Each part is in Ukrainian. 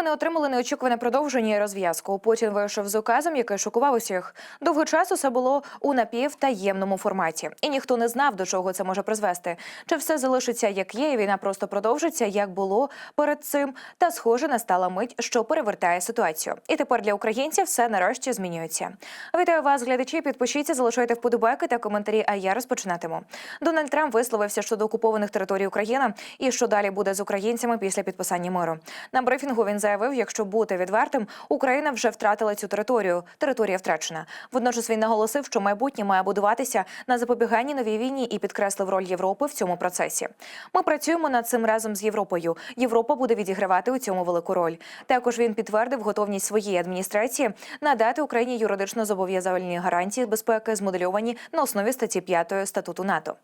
Перемовини отримали неочікуване продовження і розв'язку. Путін вийшов з указом, який шокував усіх. Довго часу це було у напівтаємному форматі, і ніхто не знав, до чого це може призвести. Чи все залишиться як є, і війна просто продовжиться, як було перед цим. Та схоже, настала мить, що перевертає ситуацію. І тепер для українців все нарешті змінюється. Вітаю вас, глядачі. Підпишіться, залишайте вподобайки та коментарі. А я розпочинатиму. Дональд Трамп висловився щодо окупованих територій України і що далі буде з українцями після підписання миру. На брифінгу він заявив, якщо бути відвертим, Україна вже втратила цю територію. Територія втрачена. Водночас він наголосив, що майбутнє має будуватися на запобіганні новій війні і підкреслив роль Європи в цьому процесі. Ми працюємо над цим разом з Європою. Європа буде відігравати у цьому велику роль. Також він підтвердив готовність своєї адміністрації надати Україні юридично зобов'язальні гарантії безпеки, змодельовані на основі статті 5 статуту НАТО.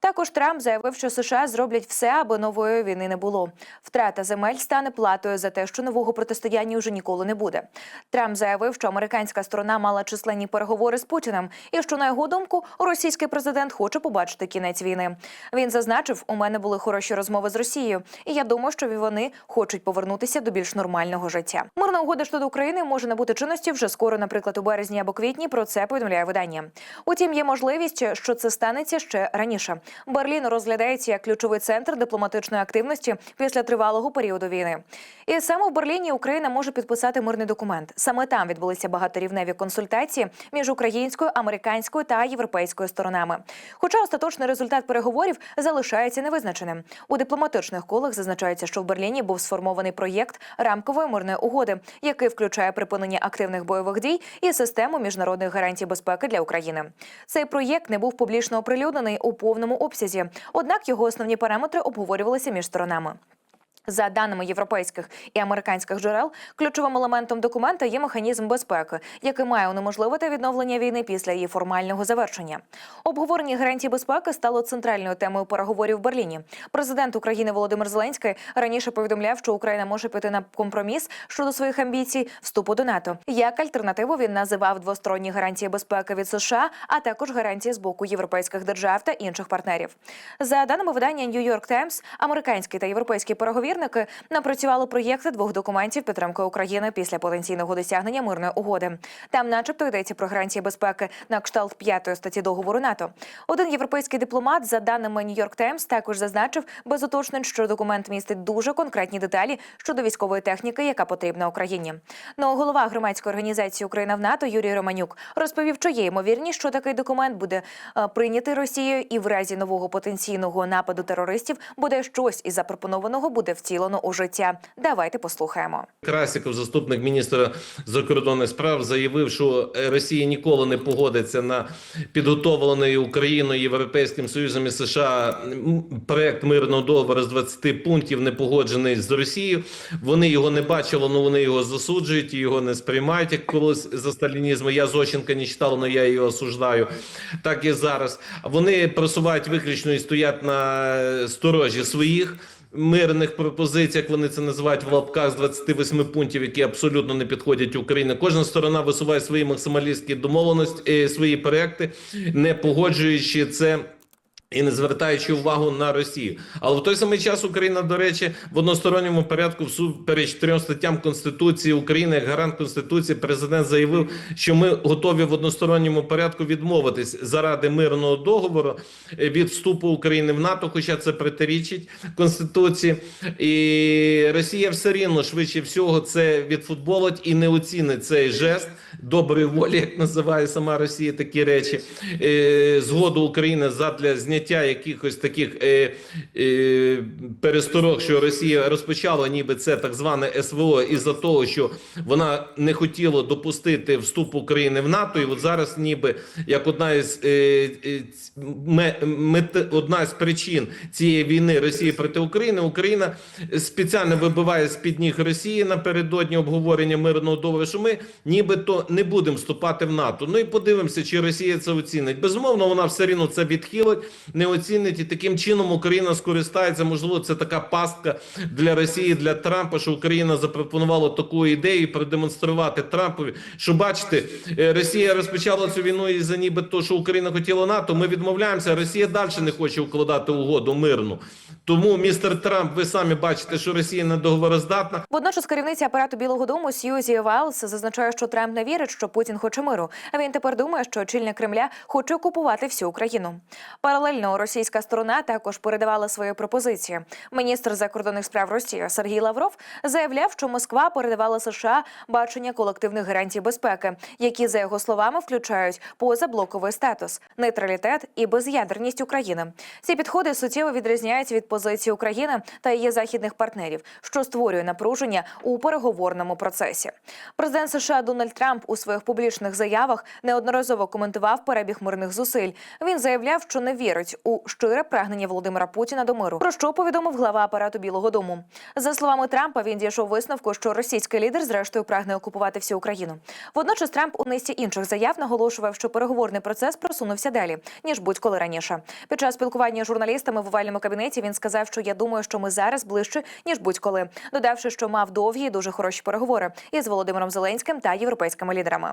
Також Трамп заявив, що США зроблять все, аби нової війни не було. Втрата земель стане платою за те, що нового протистояння вже ніколи не буде. Трамп заявив, що американська сторона мала численні переговори з Путіним, і що на його думку російський президент хоче побачити кінець війни. Він зазначив, у мене були хороші розмови з Росією, і я думаю, що вони хочуть повернутися до більш нормального життя. Мирна угода щодо України може набути чинності вже скоро, наприклад, у березні або квітні. Про це повідомляє видання. Утім, є можливість, що це станеться ще раніше. Берлін розглядається як ключовий центр дипломатичної активності після тривалого періоду війни. І саме в Берліні Україна може підписати мирний документ. Саме там відбулися багаторівневі консультації між українською, американською та європейською сторонами. Хоча остаточний результат переговорів залишається невизначеним. У дипломатичних колах зазначається, що в Берліні був сформований проєкт рамкової мирної угоди, який включає припинення активних бойових дій і систему міжнародних гарантій безпеки для України. Цей проєкт не був публічно оприлюднений у повному обсязі, однак його основні параметри обговорювалися між сторонами. За даними європейських і американських джерел, ключовим елементом документа є механізм безпеки, який має унеможливити відновлення війни після її формального завершення. Обговорення гарантій безпеки стало центральною темою переговорів в Берліні. Президент України Володимир Зеленський раніше повідомляв, що Україна може піти на компроміс щодо своїх амбіцій вступу до НАТО. Як альтернативу він називав двосторонні гарантії безпеки від США, а також гарантії з боку європейських держав та інших партнерів. За даними видання New York Times, американські та європейські переговірники напрацювали проєкти двох документів підтримки України після потенційного досягнення мирної угоди. Там, начебто, йдеться про гарантії безпеки на кшталт п'ятої статті договору НАТО. Один європейський дипломат, за даними York Times, також зазначив без уточнень, що документ містить дуже конкретні деталі щодо військової техніки, яка потрібна Україні. Ну, голова громадської організації Україна в НАТО Юрій Романюк розповів, що є ймовірність, що такий документ буде е, прийнятий Росією, і в разі нового потенційного нападу терористів буде щось із запропонованого буде втілено у життя. Давайте послухаємо. Красіков, заступник міністра закордонних справ, заявив, що Росія ніколи не погодиться на підготовлений Україною, Європейським Союзом і США проект мирного договору з 20 пунктів, не погоджений з Росією. Вони його не бачили, але вони його засуджують його не сприймають як колись за сталінізму. Я Зощенка не читав, але я його осуждаю. Так і зараз. Вони просувають виключно і стоять на сторожі своїх мирних пропозиціях. Вони це називають в лапках з 28 пунктів, які абсолютно не підходять Україні. Кожна сторона висуває свої максималістські домовленості, е, свої проекти, не погоджуючи це. І не звертаючи увагу на Росію, але в той самий час Україна, до речі, в односторонньому порядку всупереч трьом статтям Конституції України, як гарант Конституції, президент заявив, що ми готові в односторонньому порядку відмовитись заради мирного договору е, від вступу України в НАТО, хоча це протирічить Конституції, і Росія все рівно швидше всього це відфутболить і не оцінить цей жест доброї волі, як називає сама Росія такі речі, е, згоду України задля зняття якихось таких е, е, пересторог, що Росія розпочала, ніби це так зване СВО, із-за того, що вона не хотіла допустити вступ України в НАТО, і от зараз, ніби як одна із одна з причин цієї війни Росії проти України, Україна спеціально вибиває з під ніг Росії напередодні обговорення мирного договору, що ми нібито не будемо вступати в НАТО. Ну і подивимося, чи Росія це оцінить. Безумовно, вона все рівно це відхилить. не оцінить, і таким чином Україна скористається. Можливо, це така пастка для Росії, для Трампа, що Україна запропонувала таку ідею продемонструвати Трампові, що бачите, е, Росія розпочала цю війну і за ніби то, що Україна хотіла НАТО. Ми відмовляємося. Росія далі не хоче укладати угоду мирну. Тому, містер Трамп, ви самі бачите, що Росія не договороздатна. Водночас керівниця апарату Білого Дому Сьюзі Вайлс зазначає, що Трамп не вірить, що Путін хоче миру. А він тепер думає, що очільник Кремля хоче окупувати всю Україну. Паралельно російська сторона також передавала свої пропозиції. Міністр закордонних справ Росії Сергій Лавров заявляв, що Москва передавала США бачення колективних гарантій безпеки, які за його словами включають позаблоковий статус, нейтралітет і без'ядерність України. Ці підходи суттєво відрізняються від позиції України та її західних партнерів, що створює напруження у переговорному процесі. Президент США Дональд Трамп у своїх публічних заявах неодноразово коментував перебіг мирних зусиль. Він заявляв, що не вірить у щире прагнення Володимира Путіна до миру. Про що повідомив глава апарату Білого Дому. За словами Трампа, він дійшов висновку, що російський лідер зрештою прагне окупувати всю Україну. Водночас Трамп у низці інших заяв наголошував, що переговорний процес просунувся далі ніж будь-коли раніше. Під час спілкування з журналістами в овальному кабінеті він сказав, що я думаю, що ми зараз ближче ніж будь-коли, додавши, що мав довгі і дуже хороші переговори із Володимиром Зеленським та європейськими лідерами.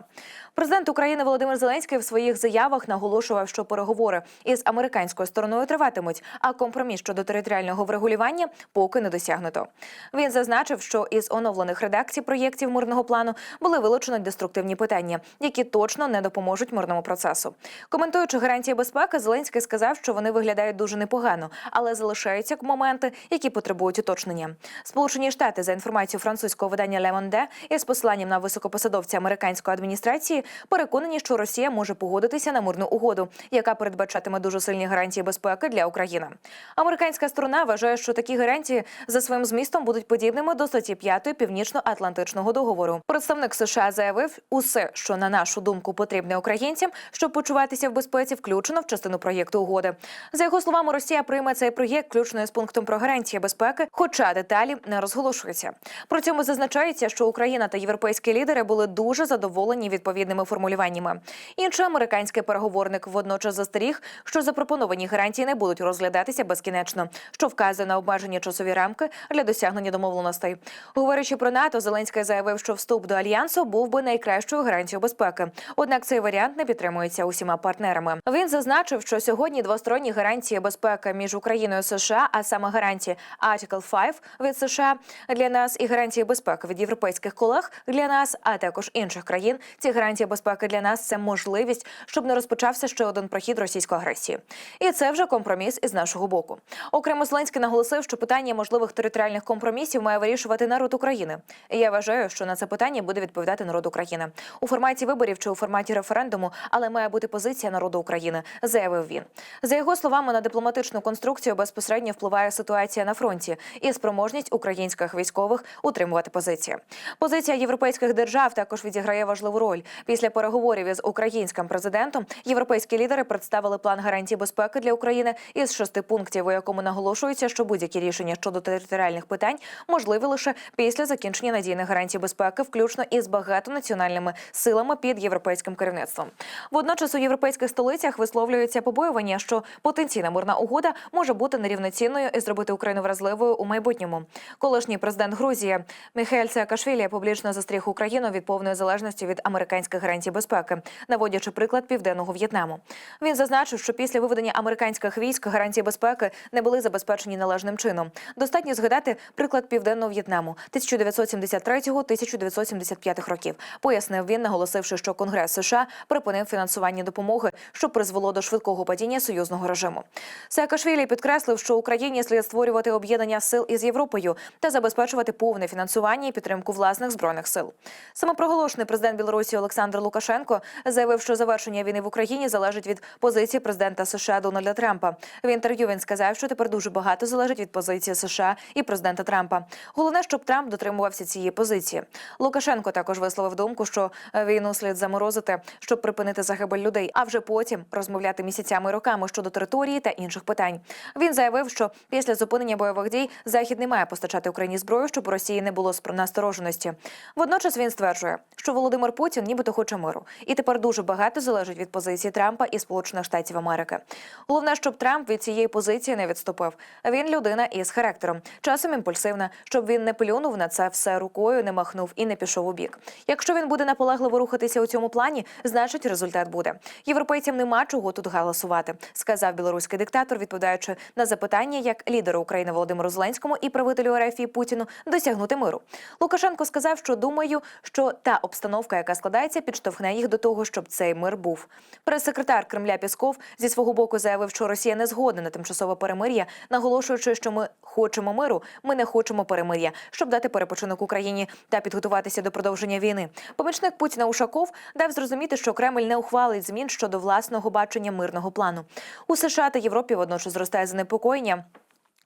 Президент України Володимир Зеленський в своїх заявах наголошував, що переговори із американською стороною триватимуть, а компроміс щодо територіального врегулювання поки не досягнуто. Він зазначив, що із оновлених редакцій проєктів мирного плану були вилучені деструктивні питання, які точно не допоможуть мирному процесу. Коментуючи гарантії безпеки, Зеленський сказав, що вони виглядають дуже непогано, але залишаються моменти, які потребують уточнення. Сполучені Штати за інформацією французького видання Monde із посиланням на високопосадовця американської адміністрації переконані, що Росія може погодитися на мирну угоду, яка передбачатиме дуже сильні гарантії безпеки для України. Американська сторона вважає, що такі гарантії за своїм змістом будуть подібними до статті 5 Північно-Атлантичного договору. Представник США заявив, усе, що на нашу думку потрібне українцям, щоб почуватися в безпеці, включено в частину проєкту угоди. За його словами, Росія прийме цей проєкт включно з пунктом про гарантії безпеки, хоча деталі не розголошуються. При цьому зазначається, що Україна та європейські лідери були дуже задоволені відповідними формулюваннями. Інший американський переговорник водночас застеріг, що запропоновані гарантії не будуть розглядатися безкінечно, що вказує на обмежені часові рамки для досягнення домовленостей. Говорячи про НАТО, Зеленський заявив, що вступ до альянсу був би найкращою гарантією безпеки. Однак цей варіант не підтримується усіма партнерами. Він зазначив, що сьогодні двосторонні гарантії безпеки між Україною і США, а саме гарантії Article 5 від США для нас і гарантії безпеки від європейських колег для нас, а також інших країн. Ці гарантії безпеки для нас це можливість, щоб не розпочався ще один прохід російської агресії. І це вже компроміс із нашого боку. Окремо Зеленський наголосив, що питання можливих територіальних компромісів має вирішувати народ України. І я вважаю, що на це питання буде відповідати народ України у форматі виборів чи у форматі референдуму, але має бути позиція народу України, заявив він. За його словами, на дипломатичну конструкцію безпосередньо впливає ситуація на фронті і спроможність українських військових утримувати позиції. Позиція європейських держав також відіграє важливу роль. Після переговорів із українським президентом європейські лідери представили план гарантій безпеки для України із шести пунктів, у якому наголошується, що будь-які рішення щодо територіальних питань можливі лише після закінчення надійних гарантій безпеки, включно із багатонаціональними силами під європейським керівництвом. Водночас у європейських столицях висловлюється побоювання, що потенційна мирна угода може бути нерівноцінною і зробити Україну вразливою у майбутньому. Колишній президент Грузії Міхаель Саакашвілі публічно застріг Україну від повної залежності від американських гарантій безпеки, наводячи приклад південного В'єтнаму. Він зазначив, що після виведення американських військ гарантії безпеки не були забезпечені належним чином. Достатньо згадати приклад південного В'єтнаму 1973-1975 років. Пояснив він, наголосивши, що Конгрес США припинив фінансування допомоги, що призвело до швидкого падіння союзного режиму. Саакашвілі підкреслив, що Україні слід створювати об'єднання сил із Європою та забезпечувати повне фінансування і підтримку власних збройних сил. Самопроголошений президент Білорусі Олександр Лукашенко заявив, що завершення війни в Україні залежить від позиції президента США Дональда Трампа. В інтерв'ю він сказав, що тепер дуже багато залежить від позиції США і президента Трампа. Головне, щоб Трамп дотримувався цієї позиції. Лукашенко також висловив думку, що війну слід заморозити, щоб припинити загибель людей, а вже потім розмовляти місяцями і роками щодо території та інших питань. Він заявив, що після зупинення бойових дій Захід не має постачати Україні зброю, щоб у Росії не було настороженості. Водночас він стверджує, що Володимир Путін нібито хоче миру, і тепер дуже багато залежить від позиції Трампа і Сполучених Штатів Америки. Головне, щоб Трамп від цієї позиції не відступив. Він людина із характером, часом імпульсивна, щоб він не плюнув на це все рукою, не махнув і не пішов у бік. Якщо він буде наполегливо рухатися у цьому плані, значить результат буде. Європейцям нема чого тут галасувати, сказав білоруський диктатор, відповідаючи на запитання, як лідеру України Володимиру Зеленському і правителю РФ Путіну досягнути миру. Лукашенко сказав, що думаю, що та обстановка, яка складається, підштовхне їх до того, щоб цей мир був. Прес-секретар Кремля Пісков зі свого боку заявив, що Росія не згодна на тимчасове перемир'я, наголошуючи, що ми хочемо миру, ми не хочемо перемир'я, щоб дати перепочинок Україні та підготуватися до продовження війни. Помічник Путіна Ушаков дав зрозуміти, що Кремль не ухвалить змін щодо власного бачення мирного плану. У США та Європі водночас зростає занепокоєння.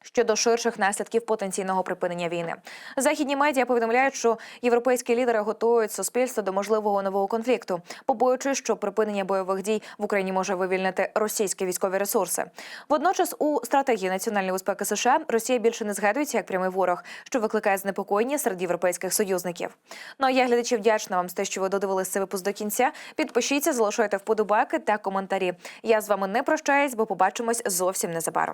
Щодо ширших наслідків потенційного припинення війни, західні медіа повідомляють, що європейські лідери готують суспільство до можливого нового конфлікту, побоюючись, що припинення бойових дій в Україні може вивільнити російські військові ресурси. Водночас, у стратегії національної безпеки США Росія більше не згадується як прямий ворог, що викликає занепокоєння серед європейських союзників. Ну а я глядачі вдячна вам за те, що ви додивились цей випуск до кінця. Підпишіться, залишайте вподобайки та коментарі. Я з вами не прощаюсь, бо побачимось зовсім незабаром.